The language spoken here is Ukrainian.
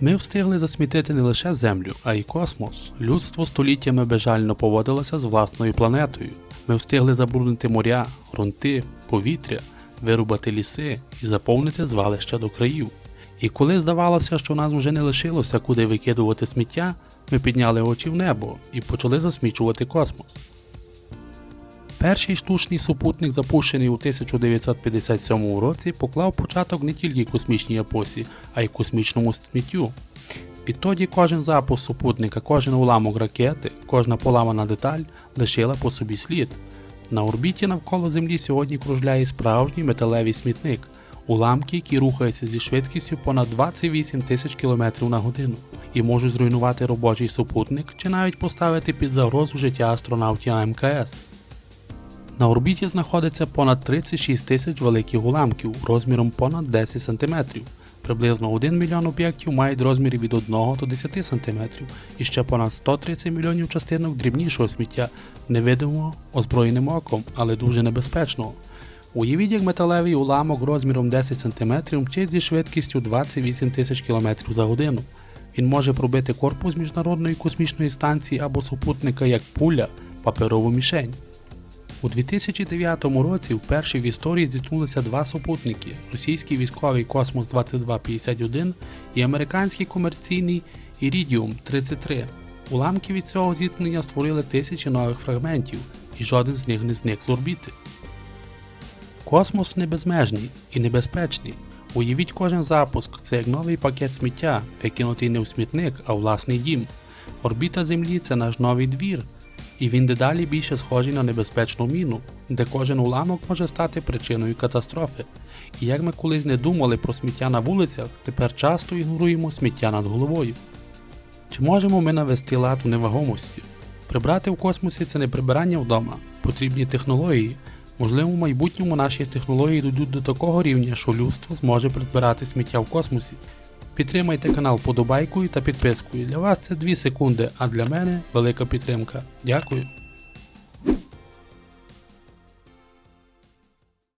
Ми встигли засмітити не лише Землю, а й космос. Людство століттями безжально поводилося з власною планетою. Ми встигли забруднити моря, ґрунти, повітря, вирубати ліси і заповнити звалища до країв. І коли здавалося, що нас вже не лишилося куди викидувати сміття, ми підняли очі в небо і почали засмічувати космос. Перший штучний супутник, запущений у 1957 році, поклав початок не тільки космічній епосі, а й космічному сміттю. Відтоді кожен запуск супутника, кожен уламок ракети, кожна поламана деталь лишила по собі слід. На орбіті навколо Землі сьогодні кружляє справжній металевий смітник, уламки, які рухаються зі швидкістю понад 28 тисяч км на годину і можуть зруйнувати робочий супутник чи навіть поставити під загрозу життя астронавтів на МКС. На орбіті знаходиться понад 36 тисяч великих уламків розміром понад 10 см. Приблизно 1 мільйон об'єктів мають розміри від 1 до 10 см і ще понад 130 мільйонів частинок дрібнішого сміття, невидимого озброєним оком, але дуже небезпечного. Уявіть, як металевий уламок розміром 10 см мчить зі швидкістю 28 тисяч км за годину. Він може пробити корпус міжнародної космічної станції або супутника як пуля, паперову мішень. У 2009 році вперше в історії зіткнулися два супутники: російський військовий Космос 2251 і американський комерційний Iridium 33. Уламки від цього зіткнення створили тисячі нових фрагментів, і жоден з них не зник з орбіти. Космос не безмежний і небезпечний. Уявіть кожен запуск, це як новий пакет сміття, викинутий не в смітник, а в власний дім. Орбіта Землі це наш новий двір, і він дедалі більше схожий на небезпечну міну, де кожен уламок може стати причиною катастрофи. І як ми колись не думали про сміття на вулицях, тепер часто ігноруємо сміття над головою. Чи можемо ми навести лад у невагомості? Прибрати в космосі це не прибирання вдома, потрібні технології. Можливо, в майбутньому наші технології дійдуть до такого рівня, що людство зможе прибирати сміття в космосі. Підтримайте канал подобайкою та підпискою. Для вас це 2 секунди, а для мене велика підтримка. Дякую.